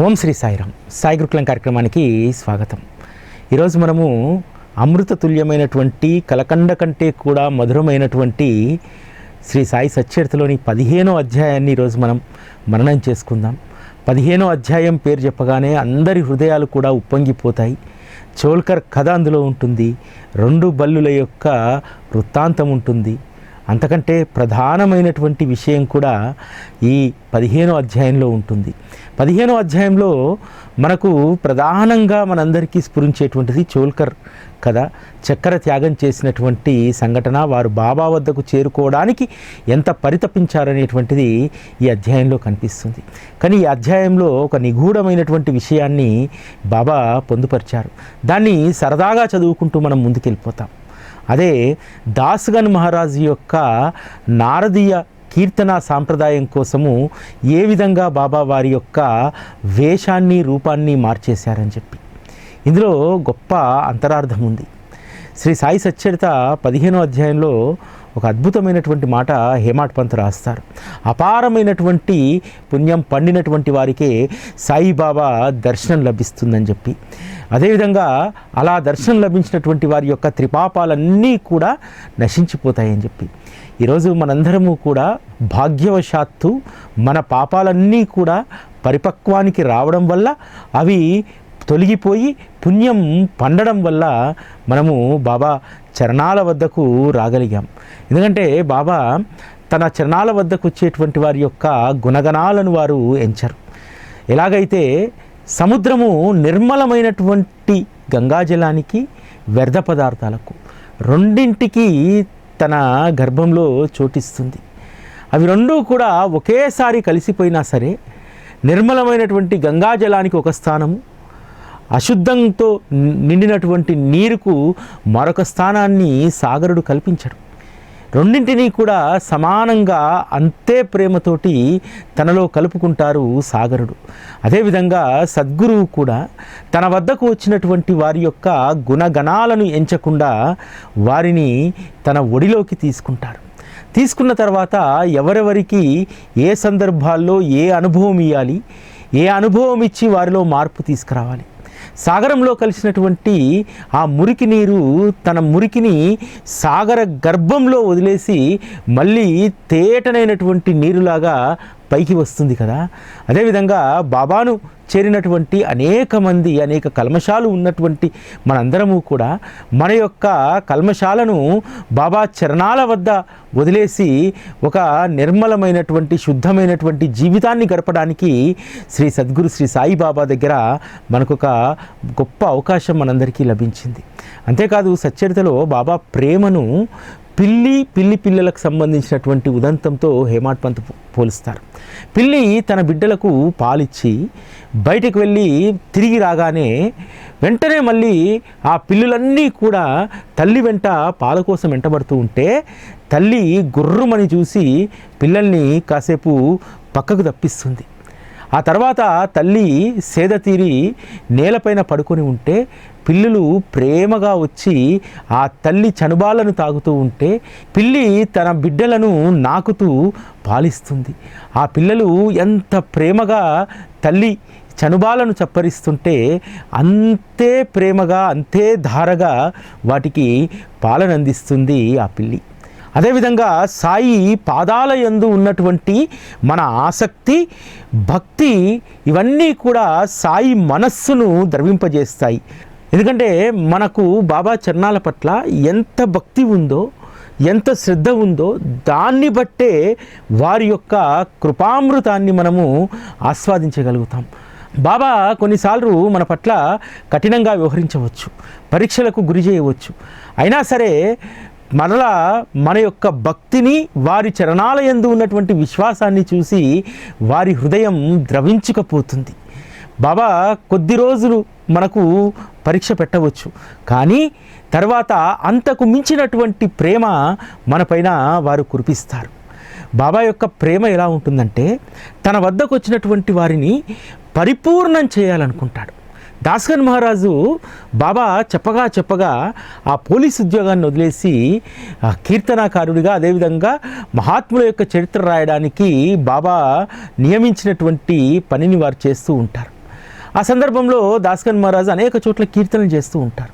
ఓం శ్రీ సాయిరామ్. సాయి గురుకులం కార్యక్రమానికి స్వాగతం. ఈరోజు మనము అమృత తుల్యమైనటువంటి కలకండ కంటే కూడా మధురమైనటువంటి శ్రీ సాయి సచ్చరితలోని పదిహేనో అధ్యాయాన్ని ఈరోజు మనం మననం చేసుకుందాం. పదిహేనో అధ్యాయం పేరు చెప్పగానే అందరి హృదయాలు కూడా ఉప్పొంగిపోతాయి. చోల్కర్ కథ అందులో ఉంటుంది. రెండు బల్లుల యొక్క వృత్తాంతం ఉంటుంది. అంతకంటే ప్రధానమైనటువంటి విషయం కూడా ఈ పదిహేనో అధ్యాయంలో ఉంటుంది. పదిహేనో అధ్యాయంలో మనకు ప్రధానంగా మనందరికీ స్ఫురించేటువంటిది చోల్కర్ కథ. చక్కెర త్యాగం చేసినటువంటి సంఘటన వారు బాబా వద్దకు చేరుకోవడానికి ఎంత పరితపించారనేటువంటిది ఈ అధ్యాయంలో కనిపిస్తుంది. కానీ ఈ అధ్యాయంలో ఒక నిగూఢమైనటువంటి విషయాన్ని బాబా పొందుపరిచారు. దాన్ని సరదాగా చదువుకుంటూ మనం ముందుకెళ్ళిపోతాం. అదే దాస్గన్ మహారాజు యొక్క నారదీయ కీర్తన సాంప్రదాయం కోసము ఏ విధంగా బాబా వారి యొక్క వేషాన్ని రూపాన్ని మార్చేశారని చెప్పి. ఇందులో గొప్ప అంతరార్థం ఉంది. శ్రీ సాయి సచ్చరిత పదిహేనో అధ్యాయంలో ఒక అద్భుతమైనటువంటి మాట హేమాట్ పంత్ రాస్తారు. అపారమైనటువంటి పుణ్యం పండినటువంటి వారికే సాయిబాబా దర్శనం లభిస్తుందని చెప్పి. అదేవిధంగా అలా దర్శనం లభించినటువంటి వారి యొక్క త్రిపాపాలన్నీ కూడా నశించిపోతాయని చెప్పి. ఈరోజు మనందరము కూడా భాగ్యవశాత్తు మన పాపాలన్నీ కూడా పరిపక్వానికి రావడం వల్ల అవి తొలగిపోయి పుణ్యం పండడం వల్ల మనము బాబా చరణాల వద్దకు రాగలిగాం. ఎందుకంటే బాబా తన చరణాల వద్దకు వచ్చేటువంటి వారి యొక్క గుణగణాలను వారు ఎంచరు. ఎలాగైతే సముద్రము నిర్మలమైనటువంటి గంగాజలానికి వ్యర్థ పదార్థాలకు రెండింటికి తన గర్భంలో చోటిస్తుంది. అవి రెండూ కూడా ఒకేసారి కలిసిపోయినా సరే నిర్మలమైనటువంటి గంగాజలానికి ఒక స్థానము అశుద్ధంతో నిండినటువంటి నీరుకు మరొక స్థానాన్ని సాగరుడు కల్పించడు. రెండింటినీ కూడా సమానంగా అంతే ప్రేమతోటి తనలో కలుపుకుంటారు సాగరుడు. అదేవిధంగా సద్గురువు కూడా తన వద్దకు వచ్చినటువంటి వారి యొక్క గుణగణాలను ఎంచకుండా వారిని తన ఒడిలోకి తీసుకుంటారు. తీసుకున్న తర్వాత ఎవరెవరికి ఏ సందర్భాల్లో ఏ అనుభవం ఇవ్వాలి ఏ అనుభవం ఇచ్చి వారిలో మార్పు తీసుకురావాలి? సాగరంలో కలిసినటువంటి ఆ మురికి నీరు తన మురికిని సాగర గర్భంలో వదిలేసి మళ్ళీ తేటనైనటువంటి నీరులాగా పైకి వస్తుంది కదా. అదేవిధంగా బాబాను చేరినటువంటి అనేక మంది అనేక కల్మశాలు ఉన్నటువంటి మనందరము కూడా మన యొక్క కల్మశాలను బాబా చరణాల వద్ద వదిలేసి ఒక నిర్మలమైనటువంటి శుద్ధమైనటువంటి జీవితాన్ని గడపడానికి శ్రీ సద్గురు శ్రీ సాయిబాబా దగ్గర మనకు ఒక గొప్ప అవకాశం మనందరికీ లభించింది. అంతేకాదు సచ్చరితలో బాబా ప్రేమను పిల్లి పిల్లి పిల్లలకు సంబంధించినటువంటి ఉదంతంతో హేమాడ్ పంత్ పోలుస్తారు. పిల్లి తన బిడ్డలకు పాలిచ్చి బయటకు వెళ్ళి తిరిగి రాగానే వెంటనే మళ్ళీ ఆ పిల్లులన్నీ కూడా తల్లి వెంట పాల కోసం వెంటబడుతూ ఉంటే తల్లి గుర్రుమని చూసి పిల్లల్ని కాసేపు పక్కకు తప్పిస్తుంది. ఆ తర్వాత తల్లి సేద తీరి నేలపైన పడుకొని ఉంటే పిల్లులు ప్రేమగా వచ్చి ఆ తల్లి చనుబాలను తాగుతూ ఉంటే పిల్లి తన బిడ్డలను నాకుతూ పాలిస్తుంది. ఆ పిల్లలు ఎంత ప్రేమగా తల్లి చనుబాలను చప్పరిస్తుంటే అంతే ప్రేమగా అంతే ధారగా వాటికి పాలన అందిస్తుంది ఆ పిల్లి. అదేవిధంగా సాయి పాదాల యందు ఉన్నటువంటి మన ఆసక్తి భక్తి ఇవన్నీ కూడా సాయి మనస్సును ద్రవింపజేస్తాయి. ఎందుకంటే మనకు బాబా చరణాల పట్ల ఎంత భక్తి ఉందో ఎంత శ్రద్ధ ఉందో దాన్ని బట్టే వారి యొక్క కృపామృతాన్ని మనము ఆస్వాదించగలుగుతాం. బాబా కొన్నిసార్లు మన పట్ల కఠినంగా వ్యవహరించవచ్చు పరీక్షలకు గురి చేయవచ్చు. అయినా సరే మరలా మన యొక్క భక్తిని వారి చరణాల యందు ఉన్నటువంటి విశ్వాసాన్ని చూసి వారి హృదయం ద్రవించుకపోతుంది. బాబా కొద్ది రోజులు మనకు పరీక్ష పెట్టవచ్చు. కానీ తర్వాత అంతకు మించినటువంటి ప్రేమ మనపైన వారు కురిపిస్తారు. బాబా యొక్క ప్రేమ ఎలా ఉంటుందంటే తన వద్దకు వచ్చినటువంటి వారిని పరిపూర్ణం చేయాలనుకుంటాడు. దాస్గన్ మహారాజు బాబా చెప్పగా చెప్పగా ఆ పోలీస్ ఉద్యోగాన్ని వదిలేసి కీర్తనాకారుడిగా అదేవిధంగా మహాత్ముల యొక్క చరిత్ర రాయడానికి బాబా నియమించినటువంటి పనిని వారు చేస్తూ ఉంటారు. ఆ సందర్భంలో దాస్కన్ మహారాజు అనేక చోట్ల కీర్తనలు చేస్తూ ఉంటారు.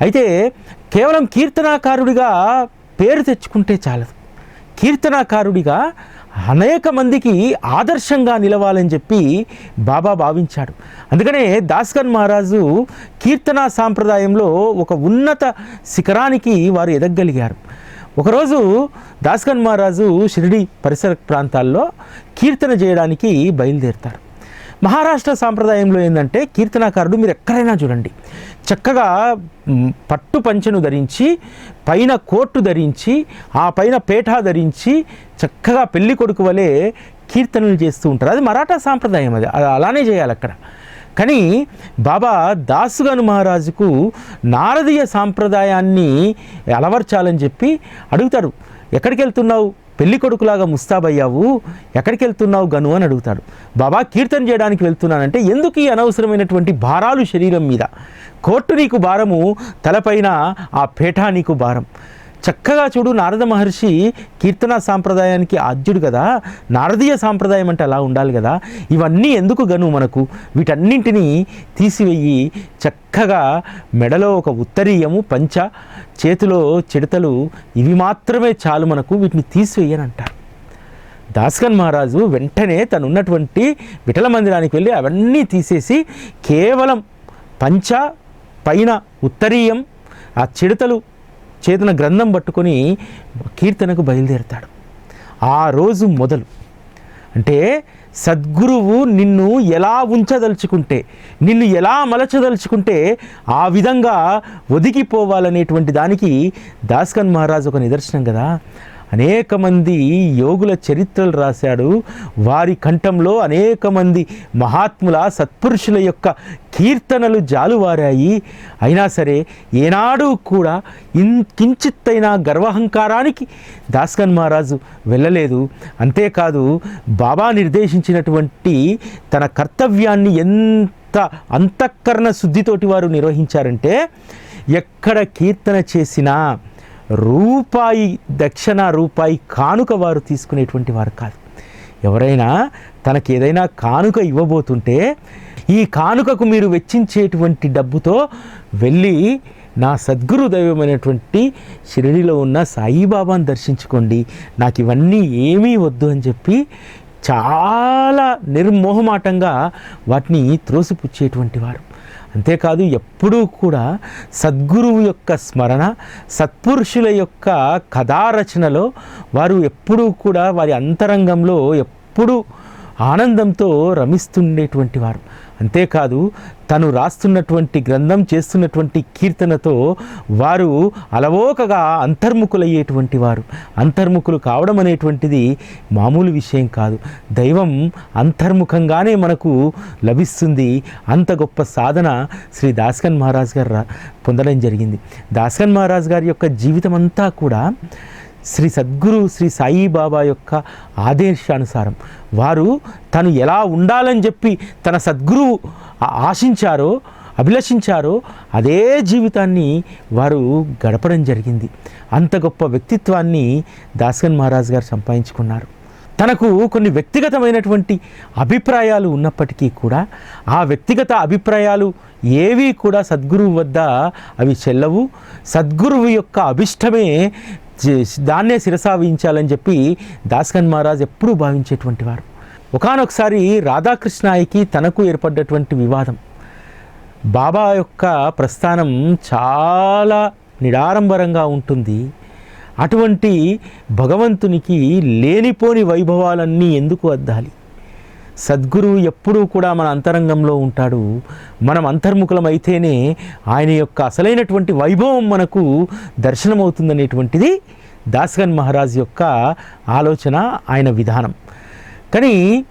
అయితే కేవలం కీర్తనాకారుడిగా పేరు తెచ్చుకుంటే చాలదు. కీర్తనాకారుడిగా అనేక మందికి ఆదర్శంగా నిలవాలని చెప్పి బాబా భావించాడు. అందుకనే దాస్కన్ మహారాజు కీర్తనా సాంప్రదాయంలో ఒక ఉన్నత శిఖరానికి వారు ఎదగగలిగారు ఒకరోజు దాస్కన్ మహారాజు షిరిడి పరిసర ప్రాంతాల్లో కీర్తన చేయడానికి బయలుదేరుతారు. మహారాష్ట్ర సాంప్రదాయంలో ఏంటంటే కీర్తనాకారుడు మీరు ఎక్కడైనా చూడండి. చక్కగా పట్టు పంచెను ధరించి పైన కోర్టు ధరించి ఆ పైన పేఠా ధరించి చక్కగా పెళ్ళి కొడుకు వలె కీర్తనలు చేస్తూ ఉంటారు. అది మరాఠా సాంప్రదాయం అది అలానే చేయాలి అక్కడ. కానీ బాబా దాసుగాను మహారాజుకు నారదీయ సాంప్రదాయాన్ని అలవర్చాలని చెప్పి అడుగుతారు. ఎక్కడికి వెళ్తున్నావు పెళ్ళి కొడుకులాగా ముస్తాబయ్యావు ఎక్కడికి వెళ్తున్నావు గను అని అడుగుతాడు. బాబా కీర్తన చేయడానికి వెళ్తున్నానంటే ఎందుకు ఈ అనవసరమైనటువంటి భారాలు శరీరం మీద? కోర్టు నీకు భారము తలపైన ఆ పేఠా నీకు భారం. చక్కగా చూడు నారద మహర్షి కీర్తన సాంప్రదాయానికి ఆద్యుడు కదా. నారదీయ సాంప్రదాయం అంటే అలా ఉండాలి కదా. ఇవన్నీ ఎందుకు గను మనకు? వీటన్నింటినీ తీసివెయ్యి చక్కగా మెడలో ఒక ఉత్తరీయము పంచ చేతిలో చిడతలు ఇవి మాత్రమే చాలు మనకు. వీటిని తీసివేయని అంటారు. దాస్కన్ మహారాజు వెంటనే తను ఉన్నటువంటి విఠల మందిరానికి వెళ్ళి అవన్నీ తీసేసి కేవలం పంచ పైన ఉత్తరీయం ఆ చిడతలు చేతన గ్రంథం పట్టుకొని కీర్తనకు బయలుదేరుతాడు. ఆ రోజు మొదలు. అంటే సద్గురువు నిన్ను ఎలా ఉంచదలుచుకుంటే నిన్ను ఎలా మలచదలుచుకుంటే ఆ విధంగా ఒదిగిపోవాలనేటువంటి దానికి దాస్కన్ మహారాజ్ ఒక నిదర్శనం కదా. అనేక మంది యోగుల చరిత్రలు రాశాడు. వారి కంఠంలో అనేక మంది మహాత్ముల సత్పురుషుల యొక్క కీర్తనలు జాలువారాయి. అయినా సరే ఏనాడు కూడా ఇన్ కించిత్తైనా గర్వహంకారానికి దాస్కన్ మహారాజు వెళ్ళలేదు. అంతేకాదు బాబా నిర్దేశించినటువంటి తన కర్తవ్యాన్ని ఎంత అంతఃకరణ శుద్ధితోటి వారు నిర్వహించారంటే ఎక్కడ కీర్తన చేసినా రూపాయి దక్షిణ రూపాయి కానుక వారు తీసుకునేటువంటి వారు కాదు. ఎవరైనా తనకి ఏదైనా కానుక ఇవ్వబోతుంటే ఈ కానుకకు మీరు వెచ్చించేటువంటి డబ్బుతో వెళ్ళి నా సద్గురు దైవమైనటువంటి షిరిడిలో ఉన్న సాయిబాబాను దర్శించుకోండి. నాకు ఇవన్నీ ఏమీ వద్దు అని చెప్పి చాలా నిర్మోహమాటంగా వాటిని త్రోసిపుచ్చేటువంటి వారు. అంతేకాదు ఎప్పుడూ కూడా సద్గురువు యొక్క స్మరణ సత్పురుషుల యొక్క కథారచనలో వారు ఎప్పుడూ కూడా వారి అంతరంగంలో ఎప్పుడూ ఆనందంతో రమిస్తుండేటువంటి వారు. అంతేకాదు తను రాస్తున్నటువంటి గ్రంథం చేస్తున్నటువంటి కీర్తనతో వారు అలవోకగా అంతర్ముఖులయ్యేటువంటి వారు. అంతర్ముఖులు కావడం అనేటువంటిది మామూలు విషయం కాదు. దైవం అంతర్ముఖంగానే మనకు లభిస్తుంది. అంత గొప్ప సాధన శ్రీ దాస్కన్ మహారాజ్ గారు రా- పొందడం జరిగింది. దాస్కన్ మహారాజ్ గారి యొక్క జీవితం అంతా కూడా శ్రీ సద్గురు శ్రీ సాయిబాబా యొక్క ఆదేశానుసారం వారు తను ఎలా ఉండాలని చెప్పి తన సద్గురువు ఆశించారో అభిలషించారో అదే జీవితాన్ని వారు గడపడం జరిగింది. అంత గొప్ప వ్యక్తిత్వాన్ని దాస్కన్ మహారాజ్ గారు సంపాదించుకున్నారు. తనకు కొన్ని వ్యక్తిగతమైనటువంటి అభిప్రాయాలు ఉన్నప్పటికీ కూడా ఆ వ్యక్తిగత అభిప్రాయాలు ఏవి కూడా సద్గురువు వద్ద అవి చెల్లవు. సద్గురువు యొక్క అభిష్టమే దాన్నే శిరసావించాలని చెప్పి దాస్కన్ మహారాజ్ ఎప్పుడూ భావించేటువంటి వారు. ఒకానొకసారి రాధాకృష్ణాయికి తనకు ఏర్పడ్డటువంటి వివాదం. బాబా యొక్క ప్రస్థానం చాలా నిడారంబరంగా ఉంటుంది. అటువంటి భగవంతునికి లేనిపోని వైభవాలన్నీ ఎందుకు అద్దాలి? సద్గురువు ఎప్పుడూ కూడా మన అంతరంగంలో ఉంటాడు. మనం అంతర్ముఖులమైతేనే ఆయన యొక్క అసలైనటువంటి వైభవం మనకు దర్శనమవుతుందనేటువంటిది దాస్గన్ మహారాజ్ యొక్క ఆలోచన ఆయన విధానం. కానీ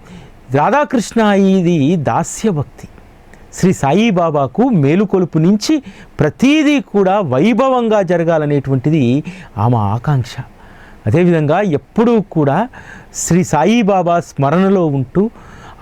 రాధాకృష్ణ ఇది దాస్య భక్తి శ్రీ సాయిబాబాకు మేలుకొలుపు నుంచి ప్రతీదీ కూడా వైభవంగా జరగాలనేటువంటిది ఆమె ఆకాంక్ష. అదేవిధంగా ఎప్పుడూ కూడా శ్రీ సాయిబాబా స్మరణలో ఉంటూ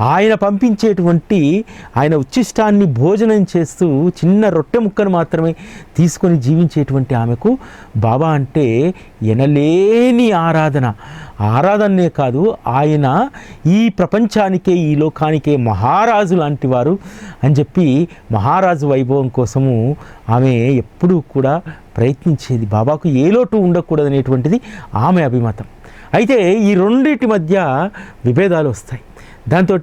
ఆయన పంపించేటువంటి ఆయన ఉచ్చిష్టాన్ని భోజనం చేస్తూ చిన్న రొట్టె ముక్కను మాత్రమే తీసుకొని జీవించేటువంటి ఆమెకు బాబా అంటే ఎనలేని ఆరాధన. ఆరాధనే కాదు ఆయన ఈ ప్రపంచానికే ఈ లోకానికే మహారాజు లాంటి వారు అని చెప్పి మహారాజు వైభవం కోసము ఆమె ఎప్పుడూ కూడా ప్రయత్నించేది. బాబాకు ఏ లోటు ఉండకూడదనేటువంటిది ఆమె అభిమతం. అయితే ఈ రెండింటి మధ్య విభేదాలు వస్తాయి. దాంతో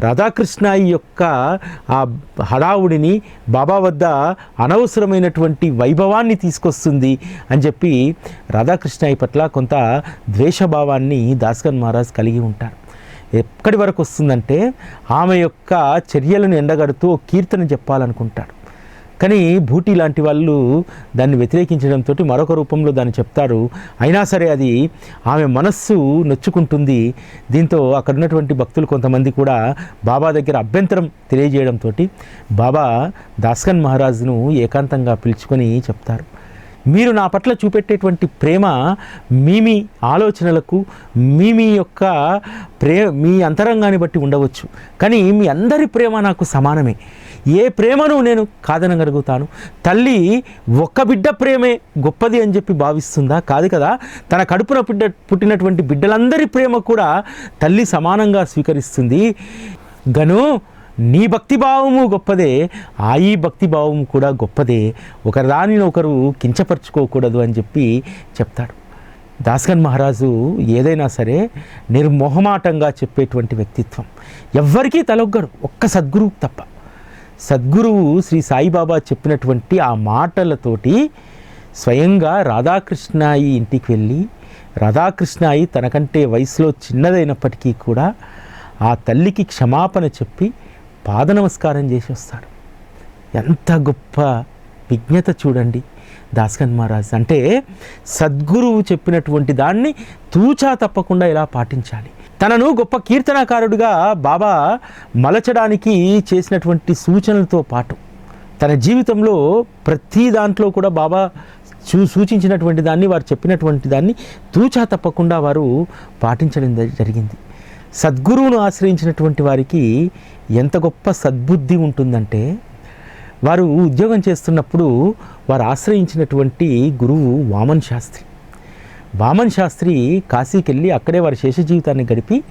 రాధాకృష్ణ యొక్క ఆ హడావుడిని బాబా వద్ద అనవసరమైనటువంటి వైభవాన్ని తీసుకొస్తుంది అని చెప్పి రాధాకృష్ణ పట్ల కొంత ద్వేషభావాన్ని దాస్కన్ మహారాజ్ కలిగి ఉంటారు. ఎక్కడి వరకు వస్తుందంటే ఆమె యొక్క చర్యలను ఎండగడుతూ కీర్తన చెప్పాలనుకుంటాడు. కానీ భూటీ లాంటి వాళ్ళు దాన్ని వ్యతిరేకించడంతో మరొక రూపంలో దాన్ని చెప్తారు. అయినా సరే అది ఆమె మనస్సు నొచ్చుకుంటుంది. దీంతో అక్కడ ఉన్నటువంటి భక్తులు కొంతమంది కూడా బాబా దగ్గర అభ్యంతరం తెలియజేయడంతో బాబా దాస్కన్ మహారాజును ఏకాంతంగా పిలుచుకొని చెప్తారు. మీరు నా పట్ల చూపెట్టేటువంటి ప్రేమ మీ మీ ఆలోచనలకు మీ మీ యొక్క ప్రే మీ అంతరంగాన్ని బట్టి ఉండవచ్చు. కానీ మీ అందరి ప్రేమ నాకు సమానమే. ఏ ప్రేమను నేను కాదనగలుగుతాను తల్లి ఒక్క బిడ్డ ప్రేమే గొప్పది అని చెప్పి భావిస్తుందా? కాదు కదా. తన కడుపున బిడ్డ పుట్టినటువంటి బిడ్డలందరి ప్రేమ కూడా తల్లి సమానంగా స్వీకరిస్తుంది. గను నీ భక్తిభావము గొప్పదే ఆ ఈ భక్తిభావము కూడా గొప్పదే. ఒకరి దానిని ఒకరు కించపరుచుకోకూడదు అని చెప్పి చెప్తాడు. దాస్కన్ మహారాజు ఏదైనా సరే నిర్మోహమాటంగా చెప్పేటువంటి వ్యక్తిత్వం. ఎవ్వరికీ తలొగ్గడు. ఒక్క సద్గురువు తప్ప. సద్గురువు శ్రీ సాయిబాబా చెప్పినటువంటి ఆ మాటలతోటి స్వయంగా రాధాకృష్ణాయి ఇంటికి వెళ్ళి రాధాకృష్ణాయి తనకంటే వయసులో చిన్నదైనప్పటికీ కూడా ఆ తల్లికి క్షమాపణ చెప్పి పాద నమస్కారం చేసి వస్తాడు. ఎంత గొప్ప విజ్ఞత చూడండి దాస్కన్ మహారాజ్. అంటే సద్గురువు చెప్పినటువంటి దాన్ని తూచా తప్పకుండా ఇలా పాటించాలి. తనను గొప్ప కీర్తనకారుడిగా బాబా మలచడానికి చేసినటువంటి సూచనలతో పాటు తన జీవితంలో ప్రతి దాంట్లో కూడా బాబా చూ సూచించినటువంటి దాన్ని వారు చెప్పినటువంటి దాన్ని తూచా తప్పకుండా వారు పాటించడం జరిగింది. సద్గురువును ఆశ్రయించినటువంటి వారికి ఎంత గొప్ప సద్బుద్ధి ఉంటుందంటే వారు ఉద్యోగం చేస్తున్నప్పుడు వారు ఆశ్రయించినటువంటి గురువు వామన్ శాస్త్రి. వామన్ శాస్త్రి కాశీకి వెళ్ళి అక్కడే వారి శేష జీవితాన్ని గడిపి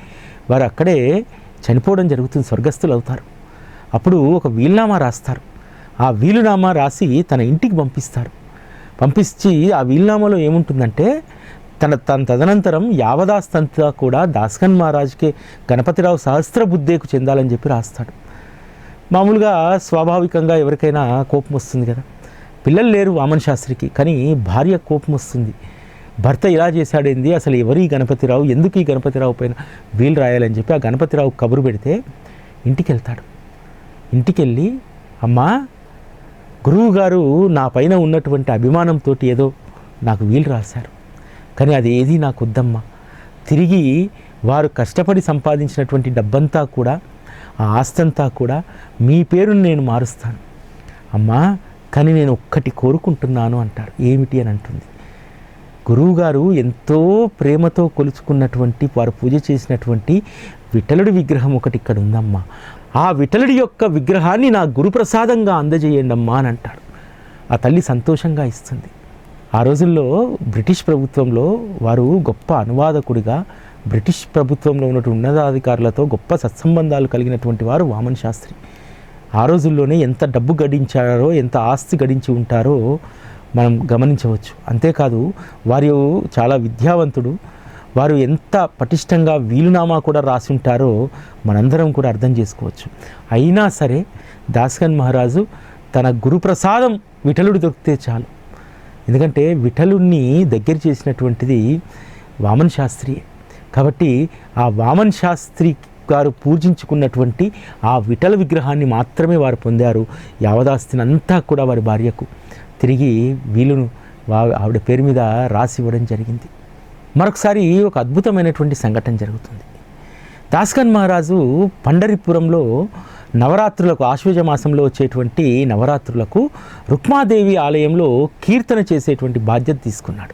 వారు అక్కడే చనిపోవడం జరుగుతుంది స్వర్గస్థులు అవుతారు. అప్పుడు ఒక వీలునామా రాస్తారు. ఆ వీలునామా రాసి తన ఇంటికి పంపిస్తారు. పంపించి ఆ వీలునామాలో ఏముంటుందంటే తన తన తదనంతరం యావదాస్తంతా కూడా దాస్కన్ మహారాజ్కే గణపతిరావు సహస్ర బుద్ధేకు చెందాలని చెప్పి రాస్తాడు. మామూలుగా స్వాభావికంగా ఎవరికైనా కోపం వస్తుంది కదా. పిల్లలు లేరు వామన్ శాస్త్రికి కానీ భార్య కోపం వస్తుంది. భర్త ఇలా చేశాడేంది అసలు ఎవరు ఈ గణపతిరావు? ఎందుకు ఈ గణపతిరావు పైన వీలు రాయాలని చెప్పి ఆ గణపతిరావు కబురు పెడితే ఇంటికి వెళ్తాడు ఇంటికి వెళ్ళి అమ్మా గురువు గారు నా పైన ఉన్నటువంటి అభిమానంతో ఏదో నాకు వీలు రాశారు. కానీ అది ఏది నాకు వద్దమ్మా తిరిగి వారు కష్టపడి సంపాదించినటువంటి డబ్బంతా కూడా ఆ ఆస్తంతా కూడా మీ పేరును నేను మారుస్తాను. అమ్మా కానీ నేను ఒక్కటి కోరుకుంటున్నాను అంటారు. ఏమిటి అని అంటుంది. గురువుగారు ఎంతో ప్రేమతో కొలుచుకున్నటువంటి వారు పూజ చేసినటువంటి విఠలుడి విగ్రహం ఒకటి ఇక్కడ ఉందమ్మా. ఆ విఠలుడి యొక్క విగ్రహాన్ని నా గురుప్రసాదంగా అందజేయండి అమ్మా అని అంటారు ఆ తల్లి సంతోషంగా ఇస్తుంది. ఆ రోజుల్లో బ్రిటిష్ ప్రభుత్వంలో వారు గొప్ప అనువాదకుడిగా బ్రిటిష్ ప్రభుత్వంలో ఉన్నటువంటి ఉన్నతాధికారులతో గొప్ప సత్సంబంధాలు కలిగినటువంటి వారు వామన్ శాస్త్రి. ఆ రోజుల్లోనే ఎంత డబ్బు గడించారో ఎంత ఆస్తి గడించి ఉంటారో మనం గమనించవచ్చు. అంతేకాదు వారు చాలా విద్యావంతుడు. వారు ఎంత పటిష్టంగా వీలునామా కూడా రాసి ఉంటారో మనందరం కూడా అర్థం చేసుకోవచ్చు. అయినా సరే దాస్కన్ మహారాజు తన గురుప్రసాదం విఠలుడు దొరికితే చాలు. ఎందుకంటే విఠలుణ్ణి దగ్గర చేసినటువంటిది వామన్ శాస్త్రియే. కాబట్టి ఆ వామన్ శాస్త్రి గారు పూజించుకున్నటువంటి ఆ విఠల విగ్రహాన్ని మాత్రమే వారు పొందారు. యావదాస్తిని అంతా కూడా వారి భార్యకు. తిరిగి వీలును వా- ఆవిడ పేరు మీద రాసి ఇవ్వడం జరిగింది. మరొకసారి ఒక అద్భుతమైనటువంటి సంఘటన జరుగుతుంది. దాస్కన్ మహారాజు పండరిపురంలో నవరాత్రులకు ఆశ్వజ మాసంలో వచ్చేటువంటి నవరాత్రులకు రుక్మాదేవి ఆలయంలో కీర్తన చేసేటువంటి బాధ్యత తీసుకున్నాడు.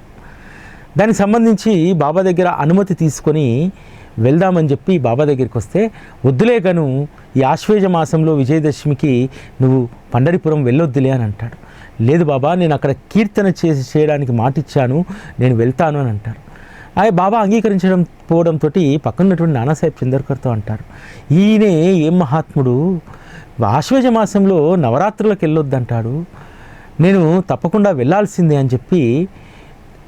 దానికి సంబంధించి బాబా దగ్గర అనుమతి తీసుకొని వెళ్దామని చెప్పి బాబా దగ్గరికి వస్తే వద్దులే గను ఈ ఆశ్వేజ మాసంలో విజయదశమికి నువ్వు పండరిపురం వెళ్ళొద్దులే అని అంటాడు. లేదు బాబా నేను అక్కడ కీర్తన చేసి చేయడానికి మాటిచ్చాను నేను వెళ్తాను అని అంటారు. ఆ బాబా అంగీకరించడం పోవడంతో పక్కనున్నటువంటి నానాసాహెబ్ చందర్కర్తో అంటారు. ఈయనే ఏం మహాత్ముడు? ఆశ్వేజ మాసంలో నవరాత్రులకు వెళ్ళొద్దంటాడు. నేను తప్పకుండా వెళ్ళాల్సిందే అని చెప్పి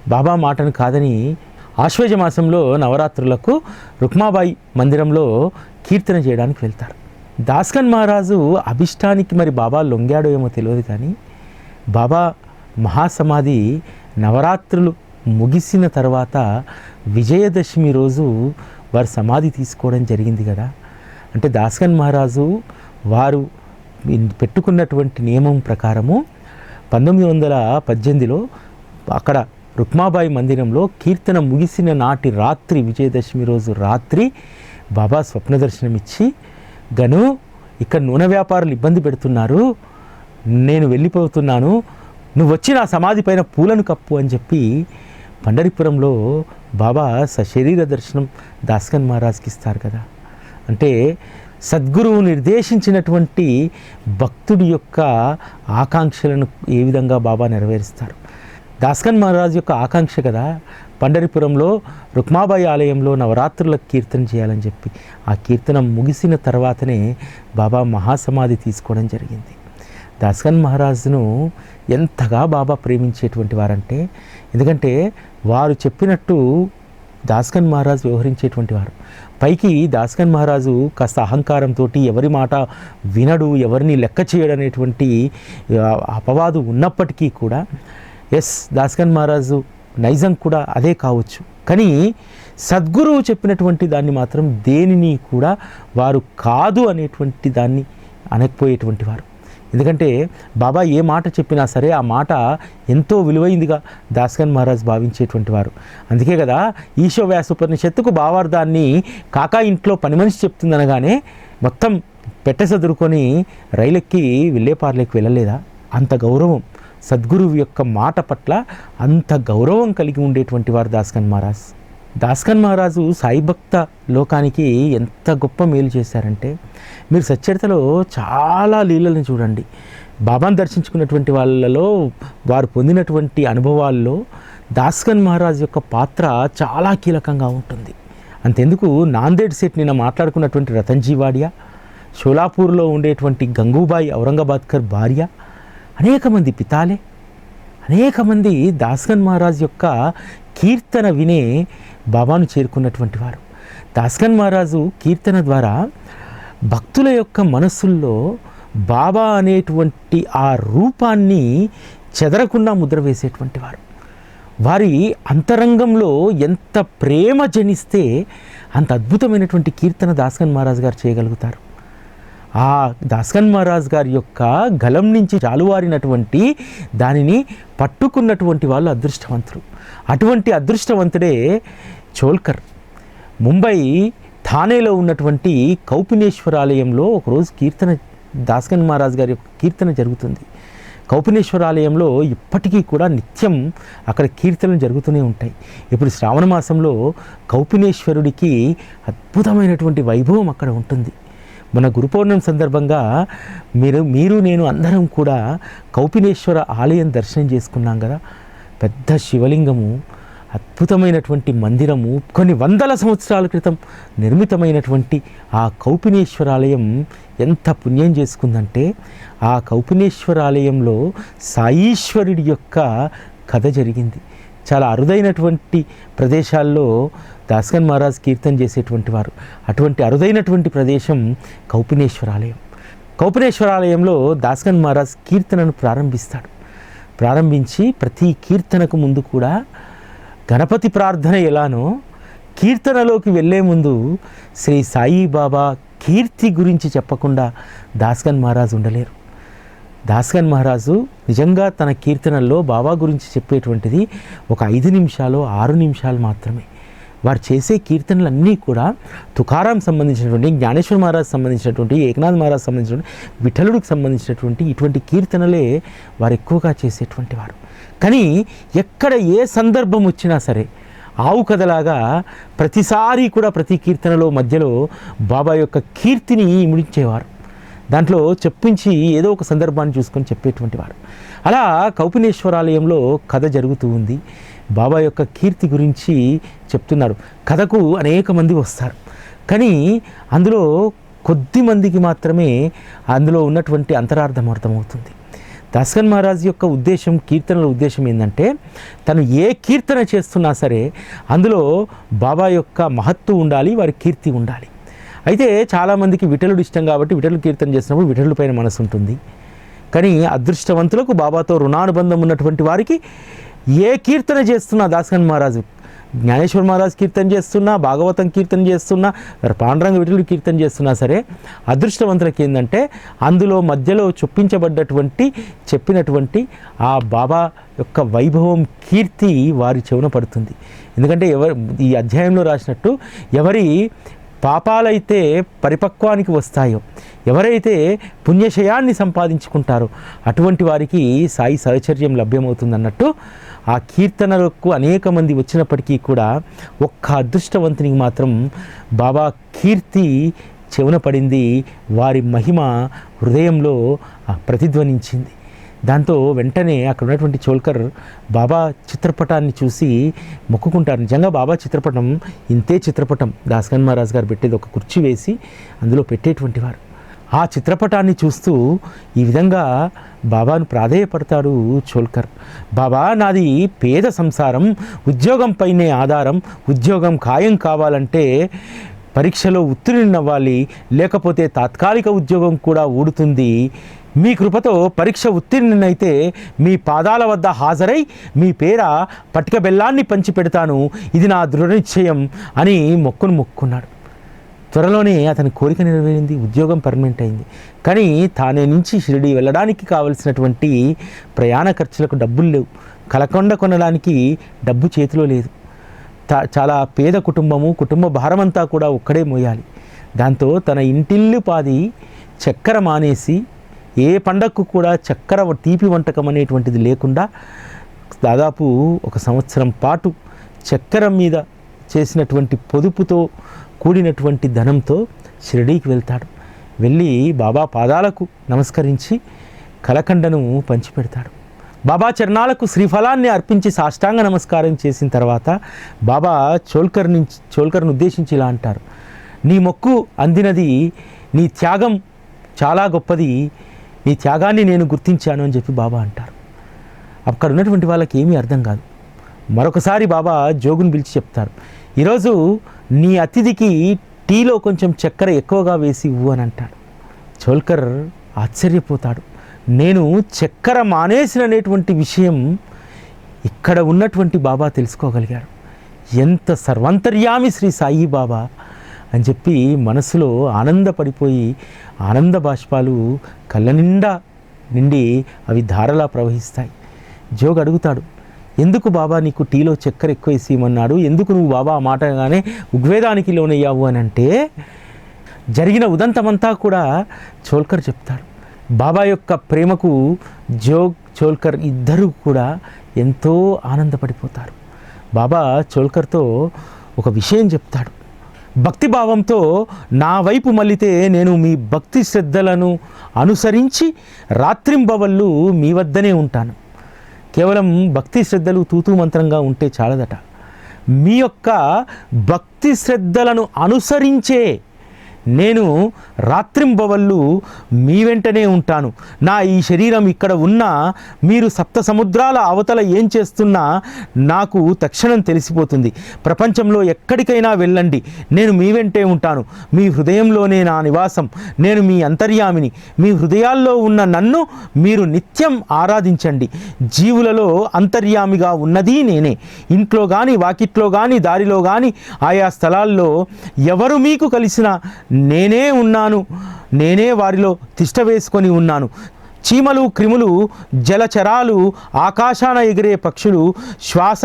బాబా మాటను కాదని ఆశ్వేజ మాసంలో నవరాత్రులకు రుక్మాబాయి మందిరంలో కీర్తన చేయడానికి వెళ్తారు. దాస్కన్ మహారాజు అభిష్టానికి మరి బాబా లొంగాడో ఏమో తెలియదు కానీ బాబా మహాసమాధి నవరాత్రులు ముగిసిన తర్వాత విజయదశమి రోజు వారు సమాధి తీసుకోవడం జరిగింది కదా. అంటే దాస్కన్ మహారాజు వారు పెట్టుకున్నటువంటి నియమం ప్రకారము పంతొమ్మిది వందల పద్దెనిమిదిలో అక్కడ రుక్మాబాయి మందిరంలో కీర్తన ముగిసిన నాటి రాత్రి విజయదశమి రోజు రాత్రి బాబా స్వప్న దర్శనం ఇచ్చి గను ఇక్కడ నూనె వ్యాపారులు ఇబ్బంది పెడుతున్నారు. నేను వెళ్ళిపోతున్నాను నువ్వు వచ్చి నా సమాధి పైన పూలను కప్పు అని చెప్పి పండరిపురంలో బాబా సశరీర దర్శనం దాస్కన్ మహారాజ్కి ఇస్తారు కదా. అంటే సద్గురువు నిర్దేశించినటువంటి భక్తుడి యొక్క ఆకాంక్షలను ఏ విధంగా బాబా నెరవేరుస్తారు? దాస్కన్ మహారాజ్ యొక్క ఆకాంక్ష కదా పండరిపురంలో రుక్మాబాయి ఆలయంలో నవరాత్రులకు కీర్తన చేయాలని చెప్పి ఆ కీర్తన ముగిసిన తర్వాతనే బాబా మహాసమాధి తీసుకోవడం జరిగింది. దాస్కన్ మహారాజును ఎంతగా బాబా ప్రేమించేటువంటి వారంటే ఎందుకంటే వారు చెప్పినట్టు దాస్కన్ మహారాజు వ్యవహరించేటువంటి వారు. పైకి దాస్కన్ మహారాజు కాస్త అహంకారంతో ఎవరి మాట వినడు ఎవరిని లెక్క చేయడనేటువంటి అనేటువంటి అపవాదు ఉన్నప్పటికీ కూడా ఎస్ దాస్కన్ మహారాజు నైజం కూడా అదే కావచ్చు. కానీ సద్గురువు చెప్పినటువంటి దాన్ని మాత్రం దేనిని కూడా వారు కాదు అనేటువంటి దాన్ని అనకపోయేటువంటి వారు. ఎందుకంటే బాబా ఏ మాట చెప్పినా సరే ఆ మాట ఎంతో విలువైందిగా దాస్కన్ మహారాజ్ భావించేటువంటి వారు. అందుకే కదా ఈశో వ్యాస ఉపనిషత్తుకు భావార్థాన్ని కాకా ఇంట్లో పని మనిషి చెప్తుందనగానే మొత్తం పెట్టెసదురుకొని రైలెక్కి విల్లేపార్లేకి వెళ్ళలేదా? అంత గౌరవం. సద్గురువు యొక్క మాట పట్ల అంత గౌరవం కలిగి ఉండేటువంటి వారు దాస్కన్ మహారాజ్. దాస్కన్ మహారాజు సాయిభక్త లోకానికి ఎంత గొప్ప మేలు చేశారంటే మీరు సచ్చరితలో చాలా లీలలను చూడండి. బాబాను దర్శించుకున్నటువంటి వాళ్ళలో వారు పొందినటువంటి అనుభవాల్లో దాస్కన్ మహారాజ్ యొక్క పాత్ర చాలా కీలకంగా ఉంటుంది. అంతెందుకు నాందేడ్ సెట్ నిన్న మాట్లాడుకున్నటువంటి రతన్జీ వాడియా షోలాపూర్లో ఉండేటువంటి గంగూబాయి ఔరంగాబాద్కర్ భార్య అనేక మంది పితాలే అనేక మంది దాస్గన్ మహారాజ్ యొక్క కీర్తన వినే బాబాను చేరుకున్నటువంటి వారు. దాస్గన్ మహారాజు కీర్తన ద్వారా భక్తుల యొక్క మనస్సుల్లో బాబా అనేటువంటి ఆ రూపాన్ని చెదరకుండా ముద్ర వేసేటువంటి వారు. వారి అంతరంగంలో ఎంత ప్రేమ జనిస్తే అంత అద్భుతమైనటువంటి కీర్తన దాస్గన్ మహారాజ్ గారు చేయగలుగుతారు. ఆ దాస్కన్ మహారాజ్ గారి యొక్క గలం నుంచి జాలువారినటువంటి దానిని పట్టుకున్నటువంటి వాళ్ళు అదృష్టవంతులు. అటువంటి అదృష్టవంతుడే చోల్కర్. ముంబై థానేలో ఉన్నటువంటి కౌపినేశ్వరాలయంలో ఒకరోజు కీర్తన దాస్కన్ మహారాజ్ గారి యొక్క కీర్తన జరుగుతుంది. కౌపినేశ్వరాలయంలో ఇప్పటికీ కూడా నిత్యం అక్కడ కీర్తనలు జరుగుతూనే ఉంటాయి. ఇప్పుడు శ్రావణ మాసంలో కౌపినేశ్వరుడికి అద్భుతమైనటువంటి వైభవం అక్కడ ఉంటుంది. మన గురు పౌర్ణమి సందర్భంగా మీరు మీరు నేను అందరం కూడా కౌపినేశ్వర ఆలయం దర్శనం చేసుకున్నాం కదా. పెద్ద శివలింగము అద్భుతమైనటువంటి మందిరము కొన్ని వందల సంవత్సరాల క్రితం నిర్మితమైనటువంటి ఆ కౌపినేశ్వరాలయం ఎంత పుణ్యం చేసుకుందంటే ఆ కౌపినేశ్వరాలయంలో సాయీశ్వరుడి యొక్క కథ జరిగింది. చాలా అరుదైనటువంటి ప్రదేశాల్లో దాస్కన్ మహారాజ్ కీర్తన చేసేటువంటి వారు. అటువంటి అరుదైనటువంటి ప్రదేశం కౌపినేశ్వరాలయం. కౌపినేశ్వరాలయంలో దాస్కన్ మహారాజ్ కీర్తనను ప్రారంభిస్తాడు. ప్రారంభించి ప్రతి కీర్తనకు ముందు కూడా గణపతి ప్రార్థన ఎలానో కీర్తనలోకి వెళ్ళే ముందు శ్రీ సాయిబాబా కీర్తి గురించి చెప్పకుండా దాస్కన్ మహారాజ్ ఉండలేరు. దాస్గన్ మహారాజు నిజంగా తన కీర్తనల్లో బాబా గురించి చెప్పేటువంటిది ఒక ఐదు నిమిషాలు ఆరు నిమిషాలు మాత్రమే. వారు చేసే కీర్తనలన్నీ కూడా తుకారాం సంబంధించినటువంటి జ్ఞానేశ్వర మహారాజ్ సంబంధించినటువంటి ఏకనాథ్ మహారాజ్ సంబంధించినటువంటి విఠలుడికి సంబంధించినటువంటి ఇటువంటి కీర్తనలే వారు ఎక్కువగా చేసేటువంటి వారు. కానీ ఎక్కడ ఏ సందర్భం వచ్చినా సరే ఆవు కథలాగా ప్రతిసారి కూడా ప్రతి కీర్తనలో మధ్యలో బాబా యొక్క కీర్తిని ఇమిడించేవారు దాంట్లో చెప్పించి ఏదో ఒక సందర్భాన్ని చూసుకొని చెప్పేటువంటి వారు అలా కౌపినేశ్వరాలయంలో కథ జరుగుతూ ఉంది. బాబా యొక్క కీర్తి గురించి చెప్తున్నారు కథకు అనేక మంది వస్తారు. కానీ అందులో కొద్ది మందికి మాత్రమే అందులో ఉన్నటువంటి అంతరార్థం అర్థమవుతుంది. దాస్కన్ మహారాజ్ యొక్క ఉద్దేశం కీర్తనల ఉద్దేశం ఏంటంటే తను ఏ కీర్తన చేస్తున్నా సరే అందులో బాబా యొక్క మహత్తు ఉండాలి వారి కీర్తి ఉండాలి. అయితే చాలామందికి విఠలుడు ఇష్టం కాబట్టి విఠలు కీర్తన చేసినప్పుడు విఠలు పైన మనసు ఉంటుంది. కానీ అదృష్టవంతులకు బాబాతో రుణానుబంధం ఉన్నటువంటి వారికి ఏ కీర్తన చేస్తున్నా దాసగన్ మహారాజు జ్ఞానేశ్వర మహారాజ్ కీర్తన చేస్తున్నా భాగవతం కీర్తన చేస్తున్నా పాండురంగ విఠలుడు కీర్తన చేస్తున్నా సరే అదృష్టవంతులకి ఏంటంటే అందులో మధ్యలో చొప్పించబడ్డటువంటి చెప్పినటువంటి ఆ బాబా యొక్క వైభవం కీర్తి వారి చెవున పడుతుంది. ఎందుకంటే ఎవరు ఈ అధ్యాయంలో రాసినట్టు ఎవరి పాపాలైతే పరిపక్వానికి వస్తాయో? ఎవరైతే పుణ్యశయాన్ని సంపాదించుకుంటారో అటువంటి వారికి సాయి సహచర్యం లభ్యమవుతుందన్నట్టు ఆ కీర్తనలకు అనేక మంది వచ్చినప్పటికీ కూడా ఒక్క అదృష్టవంతునికి మాత్రం బాబా కీర్తి చెవున పడింది వారి మహిమ హృదయంలో ప్రతిధ్వనించింది. దాంతో వెంటనే అక్కడ ఉన్నటువంటి చోల్కర్ బాబా చిత్రపటాన్ని చూసి మొక్కుకుంటారు. నిజంగా బాబా చిత్రపటం ఇంతే చిత్రపటం. దాస్కన్ మహారాజ్ గారు పెట్టేది ఒక కుర్చీ వేసి అందులో పెట్టేటువంటి వారు. ఆ చిత్రపటాన్ని చూస్తూ ఈ విధంగా బాబాను ప్రాధేయపడతాడు చోల్కర్. బాబా నాది పేద సంసారం ఉద్యోగంపైనే ఆధారం ఉద్యోగం ఖాయం కావాలంటే పరీక్షలో ఉత్తీర్ణవ్వాలి లేకపోతే తాత్కాలిక ఉద్యోగం కూడా ఊడుతుంది మీ కృపతో పరీక్ష ఉత్తీర్ణనైతే మీ పాదాల వద్ద హాజరై మీ పేర పటిక బెల్లాన్ని పంచి పెడతాను. ఇది నా దృఢ నిశ్చయం అని మొక్కును మొక్కున్నాడు త్వరలోనే అతని కోరిక నెరవేరింది ఉద్యోగం పర్మనెంట్ అయింది. కానీ తానే నుంచి షిరిడి వెళ్ళడానికి కావలసినటువంటి ప్రయాణ ఖర్చులకు డబ్బులు లేవు. కలకొండ కొనడానికి డబ్బు చేతిలో లేదు. చాలా పేద కుటుంబము కుటుంబ భారమంతా కూడా ఒక్కడే మోయాలి. దాంతో తన ఇంటిల్లు పాది చక్కెర మానేసి ఏ పండగకు కూడా చక్కెర తీపి వంటకం అనేటువంటిది లేకుండా దాదాపు ఒక సంవత్సరం పాటు చక్కెర మీద చేసినటువంటి పొదుపుతో కూడినటువంటి ధనంతో షిరిడీకి వెళ్తాడు. వెళ్ళి బాబా పాదాలకు నమస్కరించి కలకండను పంచిపెడతాడు. బాబా చరణాలకు శ్రీఫలాన్ని అర్పించి సాష్టాంగ నమస్కారం చేసిన తర్వాత బాబా చోల్కర్ నుంచి చోల్కర్ను ఉద్దేశించి ఇలా అంటారు. నీ మొక్కు అందినది నీ త్యాగం చాలా గొప్పది నీ త్యాగాన్ని నేను గుర్తించాను అని చెప్పి బాబా అంటారు. అక్కడ ఉన్నటువంటి వాళ్ళకి ఏమీ అర్థం కాదు. మరొకసారి బాబా జోగుని పిలిచి చెప్తారు. ఈరోజు నీ అతిథికి టీలో కొంచెం చక్కెర ఎక్కువగా వేసి ఇవ్వు అని అంటాడు. చోల్కర్ ఆశ్చర్యపోతాడు. నేను చక్కెర మానేసిన అనేటువంటి విషయం ఇక్కడ ఉన్నటువంటి బాబా తెలుసుకోగలిగారు. ఎంత సర్వంతర్యామి శ్రీ సాయి బాబా అని చెప్పి మనసులో ఆనందపడిపోయి ఆనంద బాష్పాలు కళ్ళ నిండా నిండి అవి ధారలా ప్రవహిస్తాయి. జోగ్ అడుగుతాడు ఎందుకు బాబా నీకు టీలో చక్కెర ఎక్కువ వేసేయమన్నాడు ఎందుకు నువ్వు బాబా ఆ మాటగానే ఉగ్వేదానికి లోనయ్యావు? అని అంటే జరిగిన ఉదంతమంతా కూడా చోల్కర్ చెప్తాడు. బాబా యొక్క ప్రేమకు జోగ్ చోల్కర్ ఇద్దరూ కూడా ఎంతో ఆనందపడిపోతారు. బాబా చోల్కర్తో ఒక విషయం చెప్తాడు. భక్తిభావంతో నా వైపు మళ్ళితే నేను మీ భక్తి శ్రద్ధలను అనుసరించి రాత్రింబవళ్ళు మీ వద్దనే ఉంటాను. కేవలం భక్తి శ్రద్ధలు తూతూ మంత్రంగా ఉంటే చాలదట. మీ యొక్క భక్తి శ్రద్ధలను అనుసరించే నేను రాత్రింబవళ్ళు మీ వెంటనే ఉంటాను. నా ఈ శరీరం ఇక్కడ ఉన్నా మీరు సప్త సముద్రాల అవతల ఏం చేస్తున్నా నాకు తక్షణం తెలిసిపోతుంది. ప్రపంచంలో ఎక్కడికైనా వెళ్ళండి. నేను మీ వెంటే ఉంటాను. మీ హృదయంలోనే నా నివాసం. నేను మీ అంతర్యామిని. మీ హృదయాల్లో ఉన్న నన్ను మీరు నిత్యం ఆరాధించండి. జీవులలో అంతర్యామిగా ఉన్నది నేనే. ఇంట్లో కానీ వాకిట్లో కానీ దారిలో కానీ ఆయా స్థలాల్లో ఎవరు మీకు కలిసినా నేనే ఉన్నాను. నేనే వారిలో తిష్ట వేసుకొని ఉన్నాను. చీమలు క్రిములు జలచరాలు ఆకాశాన ఎగిరే పక్షులు శ్వాస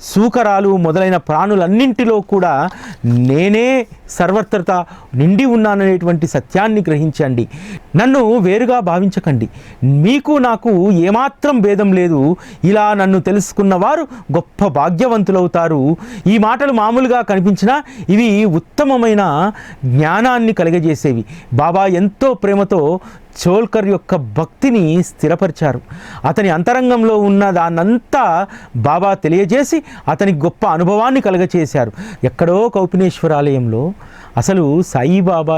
సూకరాలు మొదలైన ప్రాణులన్నింటిలో కూడా నేనే సర్వత్రత నిండి ఉన్నాననేటువంటి సత్యాన్ని గ్రహించండి. నన్ను వేరుగా భావించకండి. మీకు నాకు ఏమాత్రం భేదం లేదు. ఇలా నన్ను తెలుసుకున్న వారు గొప్ప భాగ్యవంతులవుతారు. ఈ మాటలు మామూలుగా కనిపించినా ఇవి ఉత్తమమైన జ్ఞానాన్ని కలిగజేసేవి. బాబా ఎంతో ప్రేమతో చోల్కర్ యొక్క భక్తిని స్థిరపరిచారు. అతని అంతరంగంలో ఉన్న దాన్నంతా బాబా తెలియజేసి అతని గొప్ప అనుభవాన్ని కలగచేశారు. ఎక్కడో కౌపినేశ్వరాలయంలో అసలు సాయిబాబా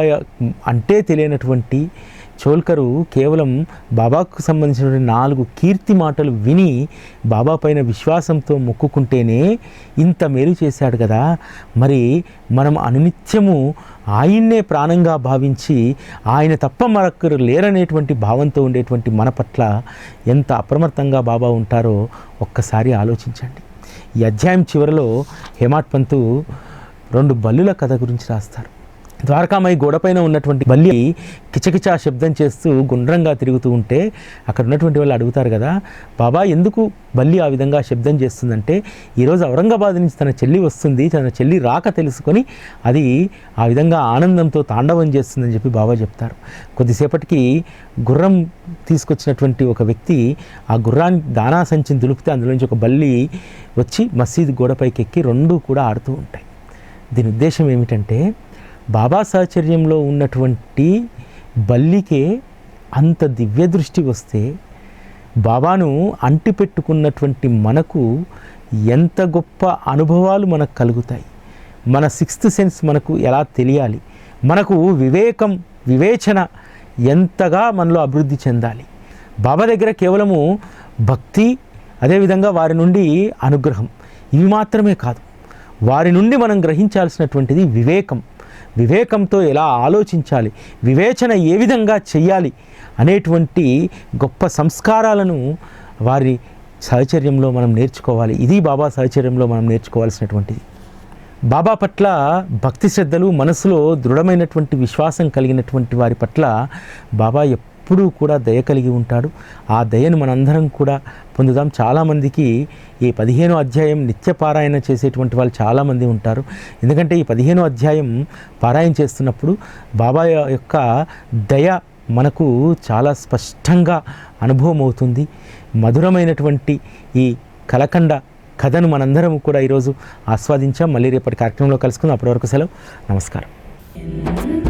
అంటే తెలియనటువంటి చోల్కరు కేవలం బాబాకు సంబంధించిన నాలుగు కీర్తి మాటలు విని బాబా పైన విశ్వాసంతో మొక్కుకుంటేనే ఇంత మేలు చేశాడు కదా. మరి మనం అనునిత్యము ఆయన్నే ప్రాణంగా భావించి ఆయన తప్ప మరొకరు లేరనేటువంటి భావంతో ఉండేటువంటి మన పట్ల ఎంత అప్రమత్తంగా బాబా ఉంటారో ఒక్కసారి ఆలోచించండి. ఈ అధ్యాయం చివరిలో హేమాట్ పంతు రెండు బల్లుల కథ గురించి రాస్తారు. ద్వారకామయ్య గోడపైన ఉన్నటువంటి బల్లి కిచకిచా శబ్దం చేస్తూ గుండ్రంగా తిరుగుతూ ఉంటే అక్కడ ఉన్నటువంటి వాళ్ళు అడుగుతారు కదా బాబా ఎందుకు బల్లి ఆ విధంగా శబ్దం చేస్తుందంటే ఈరోజు ఔరంగాబాద్ నుంచి తన చెల్లి వస్తుంది తన చెల్లి రాక తెలుసుకొని అది ఆ విధంగా ఆనందంతో తాండవం చేస్తుందని చెప్పి బాబా చెప్తారు. కొద్దిసేపటికి గుర్రం తీసుకొచ్చినటువంటి ఒక వ్యక్తి ఆ గుర్రాన్ని దానా సంచిని దులిపితే అందులోంచి ఒక బల్లి వచ్చి మసీదు గోడపైకి ఎక్కి రెండు కూడా ఆడుతూ ఉంటాయి. దీని ఉద్దేశం ఏమిటంటే బాబా సాహచర్యంలో ఉన్నటువంటి బల్లికే అంత దివ్య దృష్టి వస్తే బాబాను అంటిపెట్టుకున్నటువంటి మనకు ఎంత గొప్ప అనుభవాలు మనకు కలుగుతాయి. మన సిక్స్త్ సెన్స్ మనకు ఎలా తెలియాలి? మనకు వివేకం వివేచన ఎంతగా మనలో అభివృద్ధి చెందాలి? బాబా దగ్గర కేవలము భక్తి అదేవిధంగా వారి నుండి అనుగ్రహం ఇవి మాత్రమే కాదు. వారి నుండి మనం గ్రహించాల్సినటువంటిది వివేకం. వివేకంతో ఎలా ఆలోచించాలి? వివేచన ఏ విధంగా చేయాలి అనేటువంటి గొప్ప సంస్కారాలను వారి సహచర్యంలో మనం నేర్చుకోవాలి. ఇది బాబా సహచర్యంలో మనం నేర్చుకోవాల్సినటువంటిది. బాబా పట్ల భక్తి శ్రద్ధలు మనసులో దృఢమైనటువంటి విశ్వాసం కలిగినటువంటి వారి పట్ల బాబా ఎప్పుడూ కూడా దయ కలిగి ఉంటాడు. ఆ దయను మనందరం కూడా పొందుదాం. చాలామందికి ఈ పదిహేనో అధ్యాయం నిత్య పారాయణ చేసేటువంటి వాళ్ళు చాలామంది ఉంటారు. ఎందుకంటే ఈ పదిహేనో అధ్యాయం పారాయణ చేస్తున్నప్పుడు బాబా యొక్క దయ మనకు చాలా స్పష్టంగా అనుభవం అవుతుంది మధురమైనటువంటి ఈ కలకండ కథను మనందరం కూడా ఈరోజు ఆస్వాదించాం. మళ్ళీ రేపటి కార్యక్రమంలో కలుసుకుందాం. అప్పటివరకు సెలవు. నమస్కారం.